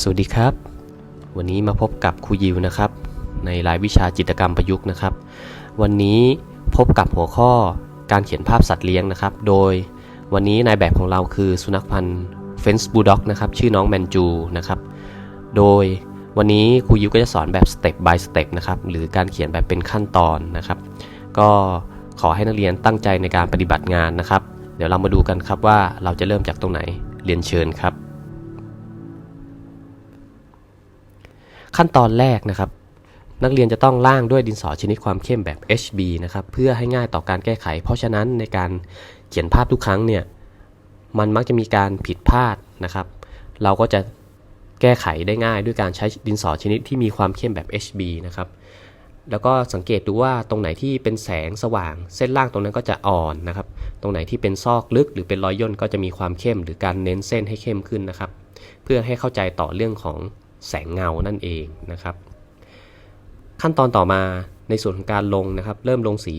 สวัสดีครับ วันนี้มาพบกับครูยิวนะครับ ในรายวิชาจิตกรรมประยุกต์นะครับ วันนี้พบกับหัวข้อการเขียนภาพสัตว์เลี้ยงนะครับ โดยวันนี้นายแบบของเราคือสุนัขพันธุ์เฟนส์บูลด็อกนะครับชื่อน้องแมนจูนะครับ โดยวันนี้ครูยิวก็จะสอนแบบสเต็ป by สเต็ปนะครับหรือการเขียนแบบเป็นขั้นตอนนะครับ ก็ขอให้นักเรียนตั้งใจในการปฏิบัติงานนะครับ เดี๋ยวเรามาดูกันครับว่าเราจะเริ่มจากตรงไหนเรียนเชิญครับ ขั้นตอนแรกนะครับ นักเรียนจะต้องร่างด้วยดินสอชนิดความเข้มแบบ HB นะครับเพื่อให้ง่ายต่อการแก้ไข เพราะฉะนั้นในการเขียนภาพทุกครั้งเนี่ยมันมักจะมีการผิดพลาดนะครับ เราก็จะแก้ไขได้ง่ายด้วยการใช้ดินสอชนิดที่มีความเข้มแบบ HB นะครับแล้วก็สังเกตดูว่าตรงไหนที่เป็นแสงสว่าง เส้นล่างตรงนั้นก็จะอ่อนนะครับ ตรงไหนที่เป็นซอกลึกหรือเป็นรอยย่นก็จะมีความเข้ม หรือการเน้นเส้นให้เข้มขึ้นนะครับ เพื่อให้เข้าใจต่อเรื่องของ แสงเงานั่นเองนะครับ ขั้นตอนต่อมาในส่วนของการลงนะครับ เริ่มลงสี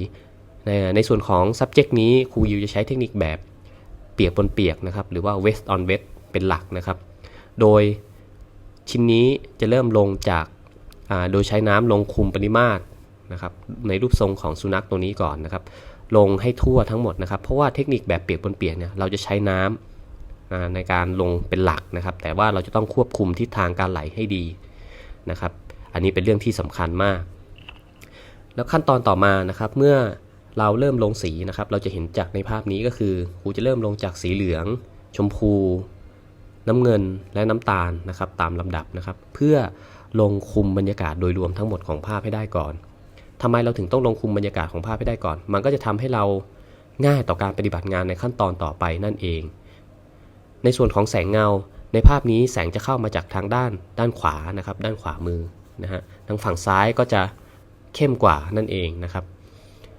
ในในส่วนของ subject นี้ครูยิวจะใช้เทคนิคแบบเปียกบนเปียกนะครับ หรือว่า wet on wet เป็นหลักนะครับ โดยชิ้นนี้จะเริ่มลงจากโดยใช้น้ำลงคุมปริมาตรนะครับ ในรูปทรงของสุนัขตัวนี้ก่อนนะครับ ลงให้ทั่วทั้งหมดนะครับ เพราะว่าเทคนิคแบบเปียกบนเปียกเนี่ยเราจะใช้น้ำ ในการลงเป็นหลักนะครับ แต่ว่าเราจะต้องควบคุมทิศทางการไหลให้ดีนะครับ อันนี้เป็นเรื่องที่สำคัญมาก แล้วขั้นตอนต่อมานะครับ เมื่อเราเริ่มลงสีนะครับ เราจะเห็นจากในภาพนี้ก็คือครูจะเริ่มลงจากสีเหลือง ชมพู น้ำเงินและน้ำตาลนะครับ ตามลำดับนะครับ เพื่อลงคุมบรรยากาศโดยรวมทั้งหมดของภาพให้ได้ก่อนทำไมเราถึงต้องลงคุมบรรยากาศของภาพให้ได้ก่อน มันก็จะทำให้เราง่ายต่อการปฏิบัติงานในขั้นตอนต่อไปนั่นเอง ในส่วนของแสงเงา ในภาพนี้แสงจะเข้ามาจากทางด้านด้านขวานะครับ ด้านขวามือนะฮะทางฝั่งซ้ายก็จะเข้มกว่านั่นเองนะครับ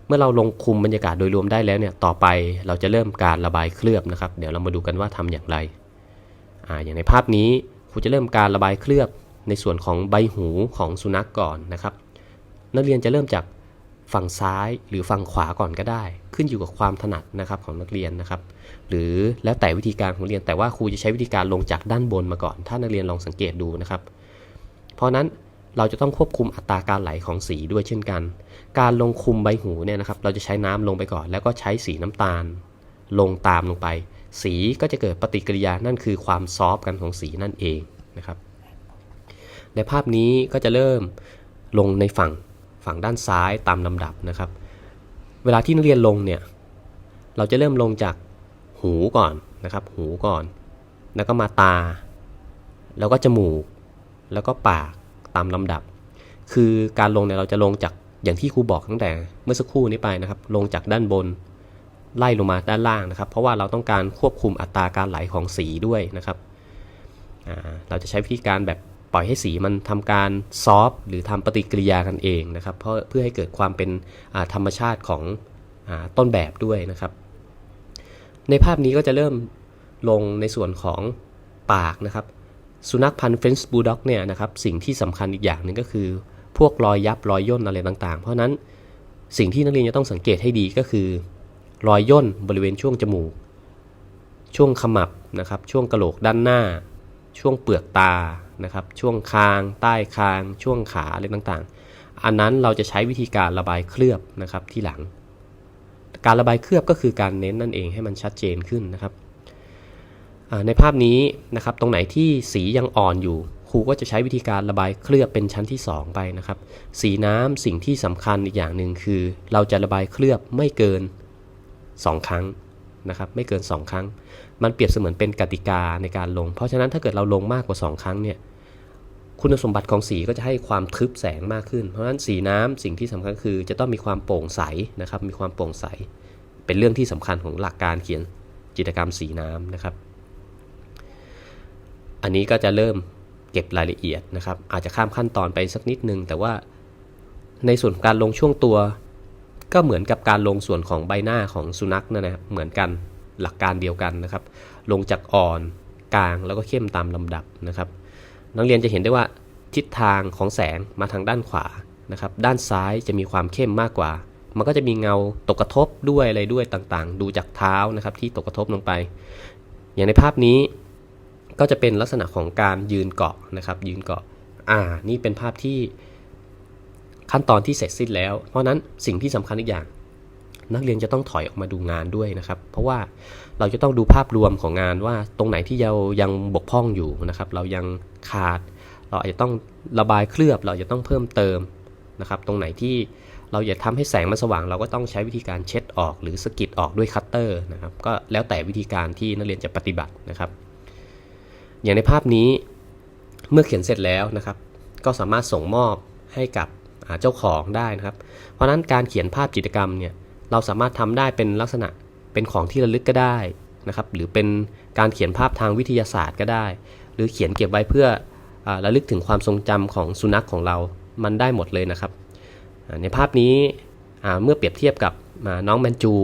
เมื่อเราลงคุมบรรยากาศโดยรวมได้แล้วเนี่ยต่อไปเราจะเริ่มการระบายเคลือบนะครับ เดี๋ยวเรามาดูกันว่าทำอย่างไรอ่าอย่างในภาพนี้ครูจะเริ่มการระบายเคลือบในส่วนของใบหูของสุนัขกก่อนนะครับ นักเรียนจะเริ่มจาก ฝั่งซ้ายหรือฝั่งขวาก่อนก็ได้ ขึ้นอยู่กับความถนัดนะครับของนักเรียนนะครับ หรือแล้วแต่วิธีการของเรียนแต่ว่าครูจะใช้วิธีการลงจากด้านบนมาก่อน ถ้านักเรียนลองสังเกตดูนะครับ เพราะนั้นเราจะต้องควบคุมอัตราการไหลของสีด้วยเช่นกัน การลงคุมใบหูเนี่ยนะครับ เราจะใช้น้ำลงไปก่อน แล้วก็ใช้สีน้ำตาล ลงตามลงไป สีก็จะเกิดปฏิกิริยานั่นคือความซอฟกันของสีนั่นเองนะครับ ในภาพนี้ก็จะเริ่มลงในฝั่ง ฝั่งด้านซ้ายตามลำดับนะครับ เวลาที่นักเรียนลงเนี่ย เราจะเริ่มลงจากหูก่อนนะครับ หูก่อน แล้วก็มาตา แล้วก็จมูก แล้วก็ปากตามลำดับ คือการลงเนี่ยเราจะลงจากอย่างที่ครูบอกตั้งแต่เมื่อสักครู่นี้ไปนะครับ ลงจากด้านบน ไล่ลงมาด้านล่างนะครับ เพราะว่าเราต้องการควบคุมอัตราการไหลของสีด้วยนะครับ เราจะใช้วิธีการแบบ ปล่อยให้สีมันทำการซอฟหรือทำปฏิกิริยากันเองนะครับเพราะเพื่อให้เกิดความเป็นธรรมชาติของอต้นแบบด้วยนะครับ ในภาพนี้ก็จะเริ่มลงในส่วนของปากนะครับ สุนัขพันธุ์เฟรนช์บูลด็อกเนี่ยนะครับสิ่งที่สำคัญอีกอย่างหนึ่งก็คือ พวกรอยยับรอยย่นอะไรต่างๆ เพราะนั้นสิ่งที่นักเรียนจะต้องสังเกตให้ดีก็คือ รอยย่นบริเวณช่วงจมูก ช่วงขมับนะครับ ช่วงกระโหลกด้านหน้า ช่วงเปลือกตา นะครับช่วงคาง ใต้คาง ช่วงขาอะไรต่างๆ อันนั้นเราจะใช้วิธีการระบายเคลือบนะครับที่หลัง การระบายเคลือบก็คือการเน้นนั่นเองให้มันชัดเจนขึ้นนะครับในภาพนี้นะครับตรงไหนที่สียังอ่อนอยู่ครูก็จะใช้วิธีการระบายเคลือบเป็นชั้นที่ 2 ไปนะครับ สีน้ำสิ่งที่สำคัญอีกอย่างหนึ่งคือ เราจะระบายเคลือบไม่เกิน 2 ครั้ง นะครับไม่เกิน 2 ครั้ง มันเปรียบเสมือนเป็นกติกาในการลง เพราะฉะนั้นถ้าเกิดเราลงมากกว่า 2 ครั้งเนี่ยคุณสมบัติของสีก็จะให้ความทึบแสงมากขึ้น เพราะฉะนั้นสีน้ำสิ่งที่สำคัญคือ จะต้องมีความโปร่งใสนะครับมีความโปร่งใส เป็นเรื่องที่สำคัญของหลักการเขียนจิตรกรรมสีน้ำนะครับ อันนี้ก็จะเริ่มเก็บรายละเอียดนะครับ อาจจะข้ามขั้นตอนไปสักนิดนึง แต่ว่าในส่วนการลงช่วงตัว ก็เหมือนกับการลงส่วนของใบหน้าของสุนัขนั่นนะครับเหมือนกันหลักการเดียวกันนะครับ ลงจากอ่อนกลางแล้วก็เข้มตามลำดับนะครับ นักเรียนจะเห็นได้ว่าทิศทางของแสงมาทางด้านขวานะครับ ด้านซ้ายจะมีความเข้มมากกว่า มันก็จะมีเงาตกกระทบด้วยอะไรด้วยต่างๆ ดูจากเท้านะครับที่ตกกระทบลงไป อย่างในภาพนี้ก็จะเป็นลักษณะของการยืนเกาะนะครับ ยืนเกาะ อ่า นี่เป็นภาพที่ ขั้นตอนที่เสร็จสิ้นแล้ว เพราะนั้นสิ่งที่สำคัญอีกอย่าง นักเรียนจะต้องถอยออกมาดูงานด้วยนะครับ เพราะว่าเราจะต้องดูภาพรวมของงานว่าตรงไหนที่เรายังบกพร่องอยู่นะครับ เรายังขาด เราอาจจะต้องระบายเคลือบ เราจะต้องเพิ่มเติมนะครับ ตรงไหนที่เราอยากทำให้แสงมันสว่าง เราก็ต้องใช้วิธีการเช็ดออก หรือสกิดออกด้วยคัตเตอร์นะครับ ก็แล้วแต่วิธีการที่นักเรียนจะปฏิบัตินะครับ อย่างในภาพนี้เมื่อเขียนเสร็จแล้วนะครับ ก็สามารถส่งมอบให้กับ อ่าเจ้าของได้นะครับ เพราะฉะนั้นการเขียนภาพจิตรกรรมเนี่ยเราสามารถทำได้เป็นลักษณะเป็นของที่ระลึกก็ได้นะครับหรือเป็นการเขียนภาพทางวิทยาศาสตร์ก็ได้ หรือเขียนเก็บไว้เพื่ออระลึกถึงความทรงจำของสุนัขของเรามันได้หมดเลยนะครับ ในภาพนี้เมื่อเปรียบเทียบกับน้องแมนจู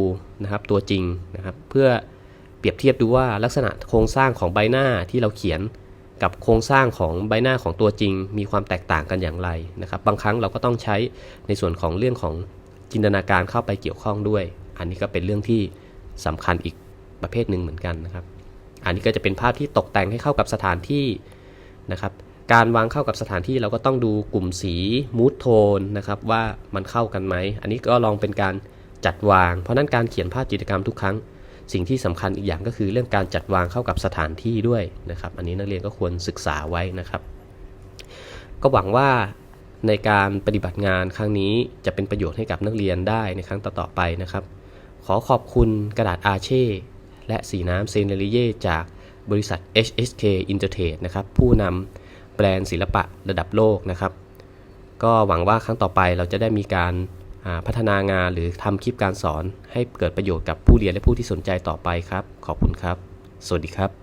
นะครับตัวจริงนะครับเพื่อเปรียบเทียบดูว่าลักษณะโครงสร้างของใบหน้าที่เราเขียน กับโครงสร้างของใบหน้าของตัวจริง มีความแตกต่างกันอย่างไรนะครับ บางครั้งเราก็ต้องใช้ในส่วนของเรื่องของจินตนาการเข้าไปเกี่ยวข้องด้วย อันนี้ก็เป็นเรื่องที่สำคัญอีกประเภทหนึ่งเหมือนกันนะครับ อันนี้ก็จะเป็นภาพที่ตกแต่งให้เข้ากับสถานที่นะครับ การวางเข้ากับสถานที่เราก็ต้องดูกลุ่มสีมูทโทนนะครับว่ามันเข้ากันไหม อันนี้ก็ลองเป็นการจัดวาง เพราะฉะนั้นการเขียนภาพจิตรกรรมทุกครั้ง สิ่งที่สำคัญอีกอย่างก็คือเรื่องการจัดวางเข้ากับสถานที่ด้วยนะครับ อันนี้นักเรียนก็ควรศึกษาไว้นะครับ ก็หวังว่าในการปฏิบัติงานครั้งนี้จะเป็นประโยชน์ให้กับนักเรียนได้ในครั้งต่อๆไปนะครับ ขอขอบคุณกระดาษอาเช่และสีน้ำเซเนริเย่จากบริษัท HSK Intertrade นะครับผู้นำแบรนด์ศิลปะระดับโลกนะครับ ก็หวังว่าครั้งต่อไปเราจะได้มีการ พัฒนางานหรือทำคลิปการสอนให้เกิดประโยชน์กับผู้เรียนและผู้ที่สนใจต่อไปครับ ขอบคุณครับ สวัสดีครับ